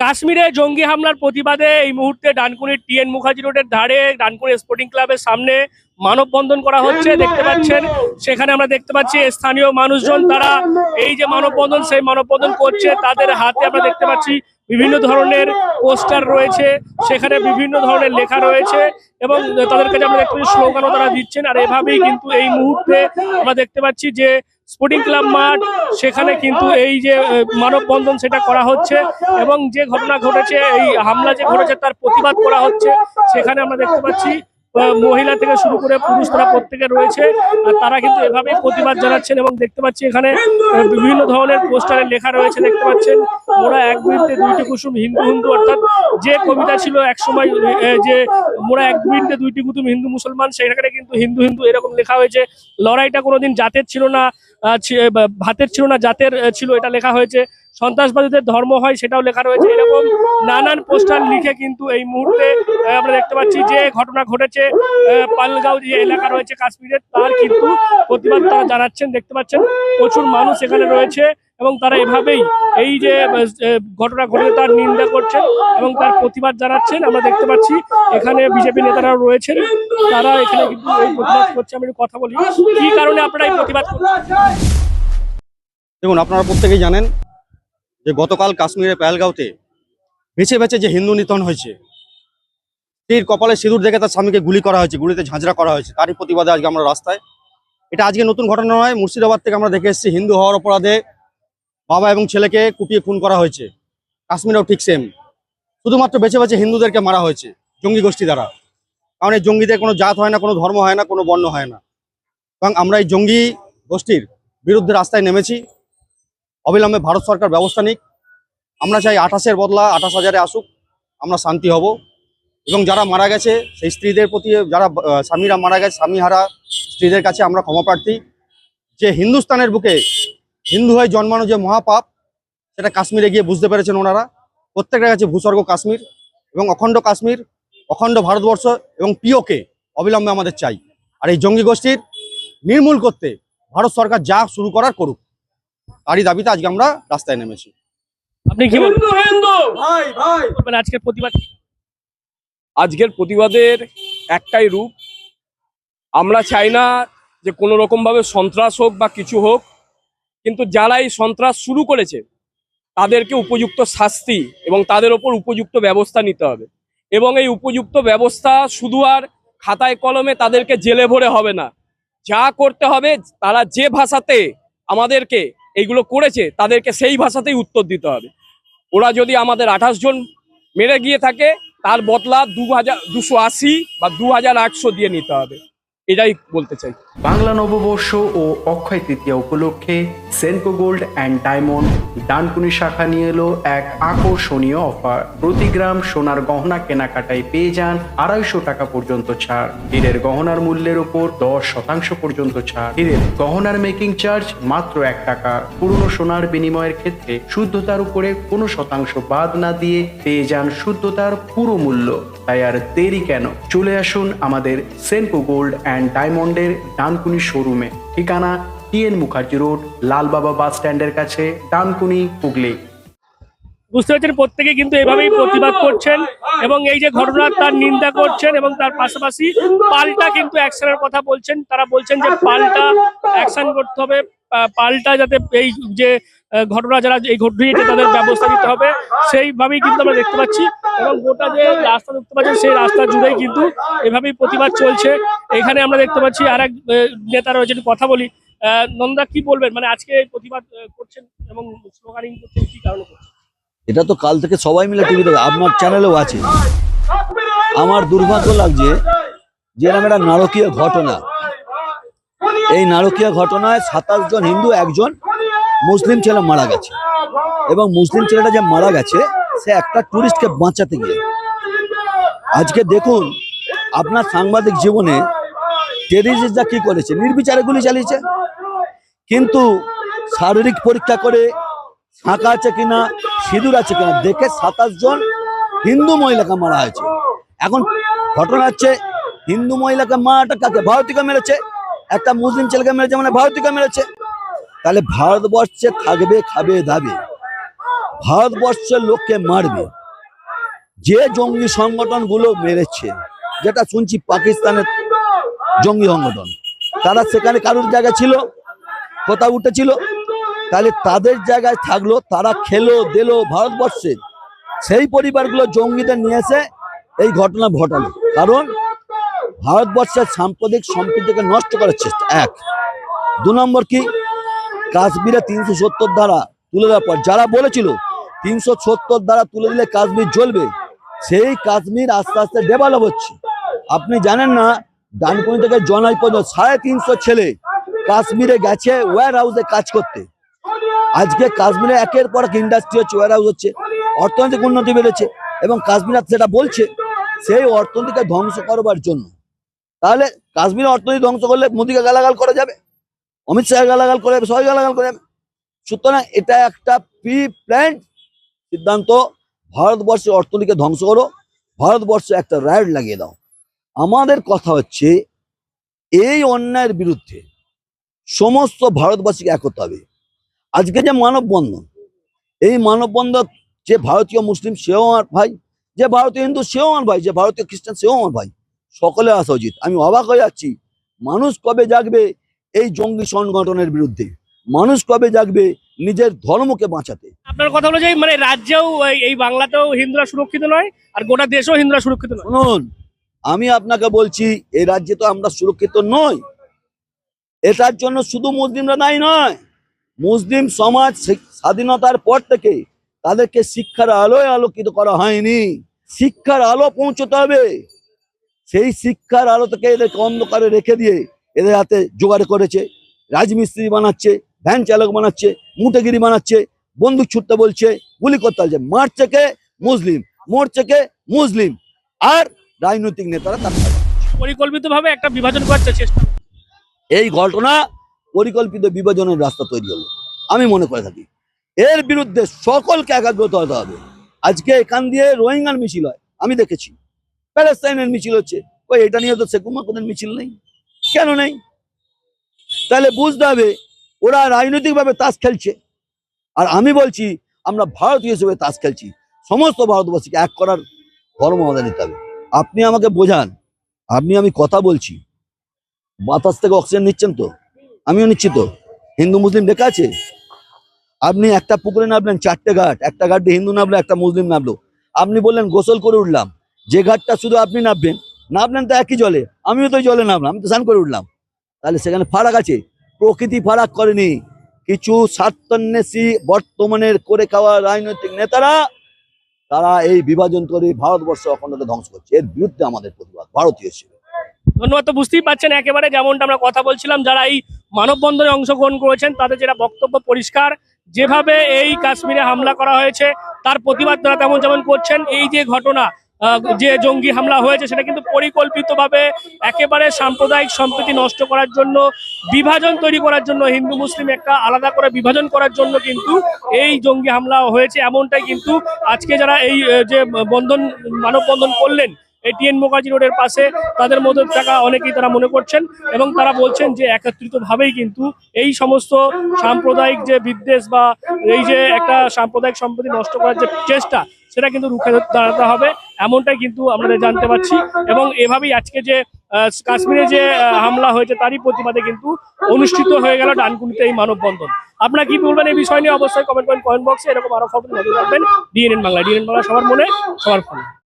কাশ্মীরে জঙ্গি হামলার প্রতিবাদে এই মুহূর্তে ডানকুনির টিএন মুখার্জি রোডের ধারে ডানকুনি স্পোর্টিং ক্লাবের সামনে মানববন্ধন করা হচ্ছে। দেখতে পাচ্ছেন, সেখানে আমরা দেখতে পাচ্ছি স্থানীয় মানুষজন, তারা এই যে মানববন্ধন, সেই মানববন্ধন করছে। তাদের হাতে আমরা দেখতে পাচ্ছি বিভিন্ন ধরনের পোস্টার রয়েছে, সেখানে বিভিন্ন ধরনের লেখা রয়েছে এবং তাদের কাছে আমরা দেখতে পাচ্ছি, স্লোগানও তারা দিচ্ছেন। আর এভাবেই কিন্তু এই মুহূর্তে আমরা দেখতে পাচ্ছি যে স্পোর্টিং ক্লাব মাঠ, সেখানে কিন্তু এই যে মানববন্ধন সেটা করা হচ্ছে এবং যে ঘটনা ঘটেছে, এই হামলা যে ঘটেছে তার প্রতিবাদ করা হচ্ছে, সেখানে আমরা দেখতে পাচ্ছি মহিলা থেকে শুরু করে পুরুষ তারা প্রত্যেকে রয়েছে। আর তারা কিন্তু এভাবে প্রতিবাদ জানাচ্ছেন এবং দেখতে পাচ্ছি এখানে বিভিন্ন ধরনের পোস্টারে লেখা রয়েছে, দেখতে পাচ্ছেন। মোরা এক বৃত্তে দুইটি কুসুম হিন্দু হিন্দু, অর্থাৎ যে কবিতা ছিল এক সময় যে মোরা এক বৃত্তে দুইটি কুসুম হিন্দু মুসলমান, সেখানে কিন্তু হিন্দু হিন্দু এরকম লেখা হয়েছে। লড়াইটা কোনোদিন জাতের ছিল না ভাতের ছিল না, জাতের ছিল, এটা লেখা হয়েছে। সন্ত্রাসবাদীদের ধর্ম হয়, সেটাও লেখা রয়েছে। এরকম নানান পোস্টার লিখে কিন্তু এই মুহূর্তে আমরা দেখতে পাচ্ছি যে ঘটনা ঘটেছে পালগাঁও যে এলাকা রয়েছে কাশ্মীরের তার কিন্তু প্রতিবাদ তারা জানাচ্ছেন, দেখতে পাচ্ছেন প্রচুর মানুষ এখানে রয়েছে এবং তারা এভাবেই এই যে ঘটনা ঘটে তার নিন্দা করছেন এবং তার প্রতিবাদ জানাচ্ছেন। আমরা দেখতে পাচ্ছি এখানে বিজেপি নেতারাও রয়েছেন, তারা এখানে কিন্তু এই প্রতিবাদ করছে। আমি কথা বলি, কি কারণে আপনারা এই প্রতিবাদ করছেন? দেখুন, আপনারা প্রত্যেকেই জানেন যে গতকাল কাশ্মীরের পেহেলগাঁওতে বেছে বেছে যে হিন্দু নিধন হয়েছে, স্ত্রীর কপালে সিঁদুর দেখে তার স্বামীকে গুলি করা হয়েছে, গুলিতে ঝাঁঝরা করা হয়েছে, তারই প্রতিবাদে আজকে আমরা রাস্তায়। এটা আজকে নতুন ঘটনা নয়, মুর্শিদাবাদ থেকে আমরা দেখে এসেছি, হিন্দু হওয়ার অপরাধে বাবা এবং ছেলেকে কুপিয়ে খুন করা হয়েছে। কাশ্মীরেও ঠিক সেম শুধুমাত্র বেছে বেছে হিন্দুদেরকে মারা হয়েছে, জঙ্গি গোষ্ঠী দ্বারা। কারণ এই জঙ্গিদের কোনো জাত হয় না, কোনো ধর্ম হয় না, কোনো বর্ণ হয় না। এবং আমরা এই জঙ্গি গোষ্ঠীর বিরুদ্ধে রাস্তায় নেমেছি। অবিলম্বে ভারত সরকার ব্যবস্থা নিক। আমরা চাই আঠাশের বদলা, আঠাশ হাজারে আসুক, আমরা শান্তি হব। এবং যারা মারা গেছে, সেই স্ত্রীদের প্রতি, যারা স্বামীরা মারা গেছে, স্বামীহারা স্ত্রীদের কাছে আমরা ক্ষমা প্রার্থী যে হিন্দুস্তানের বুকে হিন্দু হয়ে জন্মানো যে মহাপাপ, সেটা কাশ্মীরে গিয়ে বুঝতে পেরেছেন ওনারা। প্রত্যেকের কাছে ভূস্বর্গ কাশ্মীর এবং অখণ্ড কাশ্মীর, অখণ্ড ভারতবর্ষ এবং পিওকে অবিলম্বে আমাদের চাই। আর এই জঙ্গি গোষ্ঠীর নির্মূল করতে ভারত সরকার যা শুরু করার করুক। তারই দাবিতে আজকে আমরা রাস্তায় নেমেছি। আপনি কি বলবেন? আজকের প্রতিবাদ আজকের প্রতিবাদের একটাই রূপ আমরা চাই না যে কোনো রকমভাবে সন্ত্রাস হোক বা কিছু হোক কিন্তু যারা এই সন্ত্রাস শুরু করেছে তাদেরকে উপযুক্ত শাস্তি এবং তাদের ওপর উপযুক্ত ব্যবস্থা নিতে হবে। এবং এই উপযুক্ত ব্যবস্থা শুধু আর খাতায় কলমে তাদেরকে জেলে ভরে হবে না। যা করতে হবে তারা যে ভাষাতে আমাদেরকে এইগুলো করেছে, তাদেরকে সেই ভাষাতেই উত্তর দিতে হবে। ওরা যদি আমাদের আঠাশ জন মেরে গিয়ে থাকে, তার বদলা দু হাজার দুশো আশি বা দু হাজার আটশো দিয়ে নিতে হবে। এটাই বলতে চাই। বাংলা নববর্ষ ও অক্ষয় তৃতীয়া উপলক্ষে Senco gold and diamond Dankuni শাখা নিয়ে এলো এক আকর্ষণীয় অফার। প্রতি গ্রাম সোনার গহনা কেনাকাটায় পেয়ে যান আড়াইশো টাকা পর্যন্ত ছাড়। হীরের গহনার মূল্যের ওপর দশ শতাংশ পর্যন্ত ছাড়। হীরের গহনার মেকিং চার্জ মাত্র এক টাকা। পুরনো সোনার বিনিময়ের ক্ষেত্রে শুদ্ধতার উপরে কোনো শতাংশ বাদ না দিয়ে পেয়ে যান শুদ্ধতার পুরো মূল্য। তাই আর দেরি কেন? চলে আসুন আমাদের সেনকো গোল্ড অ্যান্ড ডায়মন্ডের ডানকুনি শোরুমে। ঠিকানা TN Mukherjee road, Lalbaba bus স্ট্যান্ডের কাছে, ডানকুনি, হুগলি। বুঝতে পারছেন? প্রত্যেকে কিন্তু এভাবেই প্রতিবাদ করছেন এবং এই যে ঘটনা তার নিন্দা করছেন এবং তার পাশাপাশি পাল্টা কিন্তু অ্যাকশনের কথা বলছেন। তারা বলছেন যে পাল্টা অ্যাকশন করতে হবে পাল্টা যাতে এই যে ঘটনা যারা এই ঘটিয়েছে তাদের ব্যবস্থা নিতে হবে, সেইভাবেই কিন্তু আমরা দেখতে পাচ্ছি। এবং গোটা যে রাস্তা দেখতে পাচ্ছেন, সেই রাস্তা জুড়েই কিন্তু এভাবেই প্রতিবাদ চলছে। এখানে আমরা দেখতে পাচ্ছি আর এক নেতা রয়েছে কথা বলি। নন্দা, কি বলবেন? মানে আজকে প্রতিবাদ করছেন এবং স্লোগানিং করছেন, কি কারণে করছেন? এটা তো কাল থেকে সবাই মিলে টিভিতে আপনার চ্যানেলেও আছে। আমার দুর্ভাগ্য লাগছে যে এরকম একটা নারকীয় ঘটনা। এই নারকীয় ঘটনায় সাতাশ জন হিন্দু, একজন মুসলিম ছেলে মারা গেছে। এবং মুসলিম ছেলেটা যে মারা গেছে, সে একটা টুরিস্টকে বাঁচাতে গিয়ে। আজকে দেখুন, আপনার সাংবাদিক জীবনে টেরিস্টরা কি করেছে? নির্বিচারে গুলি চালিয়েছে। কিন্তু শারীরিক পরীক্ষা করে ফাঁকা আছে কিনা, সিঁদুর আছে কিনা, দেখে সাতাশ জন হিন্দু মহিলাকে মারা হয়েছে। এখন ঘটনা হচ্ছে, হিন্দু মহিলাকে মারাটা কাকে? ভারতীয়কে মেরেছে। একটা মুসলিম ছেলেকে মেরেছে মানে ভারতীয়কে মেরেছে। তাহলে ভারতবর্ষে থাকবে, খাবে, দাবে। ভারতবর্ষের লোককে মারবে। যে জঙ্গি সংগঠনগুলো মেরেছে, যেটা শুনছি পাকিস্তানের জঙ্গি সংগঠন, তারা সেখানে কারোর জায়গা ছিল? কোথাও উঠেছিল? তাহলে তাদের জায়গায় থাকল, তারা খেলো, দিলো ভারতবর্ষে। সেই পরিবারগুলো জঙ্গিদের নিয়ে এসে এই ঘটনা ঘটালো। কারণ ভারতবর্ষের সাম্প্রদায়িক সম্প্রীতিকে নষ্ট করার চেষ্টা। এক। দু নম্বর কি? কাশ্মীরে তিনশো সত্তর ধারা তুলে দেওয়ার পর যারা বলেছিল তিনশো সত্তর ধারা তুলে দিলে কাশ্মীর জ্বলবে, সেই কাশ্মীর আস্তে আস্তে ডেভেলপ হচ্ছে। আপনি জানেন না, ডানকুনি থেকে জনাই পর্যন্ত সাড়ে তিনশো ছেলে কাশ্মীরে গেছে ওয়ার হাউসে কাজ করতে। আজকে কাশ্মীরে একের পর এক ইন্ডাস্ট্রি হচ্ছে ওয়ার হাউস হচ্ছে, অর্থনৈতিক উন্নতি বেড়েছে এবং কাশ্মীর সেটা বলছে, সেই অর্থনীতিকে ধ্বংস করবার জন্য। তাহলে কাশ্মীরে অর্থনীতি ধ্বংস করলে মোদীকে গালাগাল করা যাবে? অমিত শাহ গালাগাল করে, সবাই গালাগাল করে। সুতরাং এটা একটা প্রি প্ল্যান সিদ্ধান্ত। ভারতবর্ষের অর্থনীতিকে ধ্বংস করো, ভারতবর্ষে একটা রাইড লাগিয়ে দাও। আমাদের কথা হচ্ছে, এই অন্যায়ের বিরুদ্ধে সমস্ত ভারতবাসীকে এক হতে হবে। আজকে যে মানববন্ধন, এই মানববন্ধন যে ভারতীয় মুসলিম, সেও আমার ভাই, যে ভারতীয় হিন্দু, সেও আমার ভাই, যে ভারতীয় খ্রিস্টান, সেও আমার ভাই। সকলে আসা উচিত। আমি অবাক হয়ে যাচ্ছি। মানুষ কবে জাগবে? এই জঙ্গি সংগঠনের বিরুদ্ধে। মানুষ কবে জাগবে নিজের ধর্মকে বাঁচাতে? আপনার কথা অনুযায়ী মানে রাজ্যেও এই- বাংলাতেও হিন্দুরা সুরক্ষিত নয় আর গোটা দেশেও হিন্দুরা সুরক্ষিত নয়। শুনুন আমি আপনাকে বলছি এই রাজ্যে তো আমরা সুরক্ষিত নই। এটার জন্য শুধু মুসলিমরা নাই নয়। মুসলিম সমাজ স্বাধীনতার পর থেকে তাদেরকে শিক্ষার আলোয় আলোকিত করা হয়নি। শিক্ষার আলো পৌঁছতে হবে। সেই শিক্ষার আলো থেকে এদেরকে অন্ধকারে রেখে দিয়ে এদের হাতে জোগাড় করেছে রাজমিস্ত্রি বানাচ্ছে ভ্যান চালক বানাচ্ছে মুটেগিরি বানাচ্ছে বন্দুক ছুটতে বলছে গুলি করতে বলছে। মারছে কে মুসলিম মরছে কে মুসলিম। আর রাজনৈতিক নেতারা তার। পরিকল্পিতভাবে একটা বিভাজন করার চেষ্টা এই ঘটনা পরিকল্পিত বিভাজনের রাস্তা তৈরি হলো। আমি মনে করে থাকি এর বিরুদ্ধে সকলকে একাগ্রত হতে হবে। আজকে এখান দিয়ে রোহিঙ্গার মিছিল হয় আমি দেখেছি। প্যালেস্তাইনের মিছিল হচ্ছে। ওই এটা নিয়ে তো শেখ মুহাম্মদের মিছিল নেই। কেন নেই? তাহলে বুঝতে হবে ওরা রাজনৈতিকভাবে তাস খেলছে। আর আমি বলছি, আমরা ভারতীয় হিসেবে তাস খেলছি। সমস্ত ভারতবাসীকে এক করার ধর্ম আমাদের নিতে হবে। আপনি আমাকে বোঝান, আপনি আমি কথা বলছি। বাতাস থেকে অক্সিজেন নিচ্ছেন তো? আমিও নিচ্ছি তো। হিন্দু, মুসলিম লেখা আছে? আপনি একটা পুকুরে নামলেন চারটে ঘাট, একটা ঘাট দিয়ে হিন্দু নামলো, একটা মুসলিম নামলো। আপনি বললেন, গোসল করে উঠলাম। যে ঘাটটা শুধু আপনি নামবেন নামলেন তো একই জলে। আমিও তো জলে নামলাম, আমি তো স্নান করে উঠলাম। তাহলে সেখানে ফারাক আছে। প্রকৃতি ফারাক করেনি। কিছু স্বার্থন্বেষী বর্তমানের করে খাওয়া রাজনৈতিক নেতারা, তারা এই বিভাজন করে ভারতবর্ষ অখণ্ডতা ধ্বংস করছে। এর বিরুদ্ধে আমাদের প্রতিবাদ, ভারতীয় ছিল ধন্যবাদ, তো বুঝতেই পারছেন একেবারে যেমনটা আমরা কথা বলছিলাম, যারা এই মানববন্ধনে অংশগ্রহণ করেছেন, তাদের যেটা বক্তব্য পরিষ্কার, যেভাবে এই কাশ্মীরে হামলা করা হয়েছে, তার প্রতিবাদ তারা তেমন যেমন করছেন। এই যে ঘটনা যে জঙ্গি হামলা হয়েছে সেটা কিন্তু পরিকল্পিতভাবে একেবারে সাম্প্রদায়িক সম্প্রীতি নষ্ট করার জন্য, বিভাজন তৈরি করার জন্য, হিন্দু, মুসলিম একটা আলাদা করে বিভাজন করার জন্য কিন্তু এই জঙ্গি হামলা হয়েছে। এমনটাই কিন্তু আজকে যারা এই যে বন্ধন, মানববন্ধন করলেন এটিএন মুখার্জি রোডের পাশে তাদের মধ্যে থাকা অনেকেই তারা মনে করছেন এবং তারা বলছেন যে একত্রিতভাবেই কিন্তু এই সমস্ত সাম্প্রদায়িক যে বিদ্বেষ বা এই যে একটা সাম্প্রদায়িক সম্পত্তি নষ্ট করার যে চেষ্টা, সেটা কিন্তু রুখে দাঁড়াতে হবে। এমনটাই কিন্তু আমরা জানতে পারছি এবং এভাবেই আজকে যে কাশ্মীরে যে হামলা হয়েছে তারই প্রতিবাদে কিন্তু অনুষ্ঠিত হয়ে গেল ডানকুনিতে এই মানববন্ধন। আপনারা কি বলবেন এই বিষয় নিয়ে? অবশ্যই কমেন্ট করেন কমেন্ট বক্সে। এরকম আরও খবর নজর রাখবেন। ডিএনএন বাংলা ডিএনএন বাংলা সবার মনে, সবার ফোনে।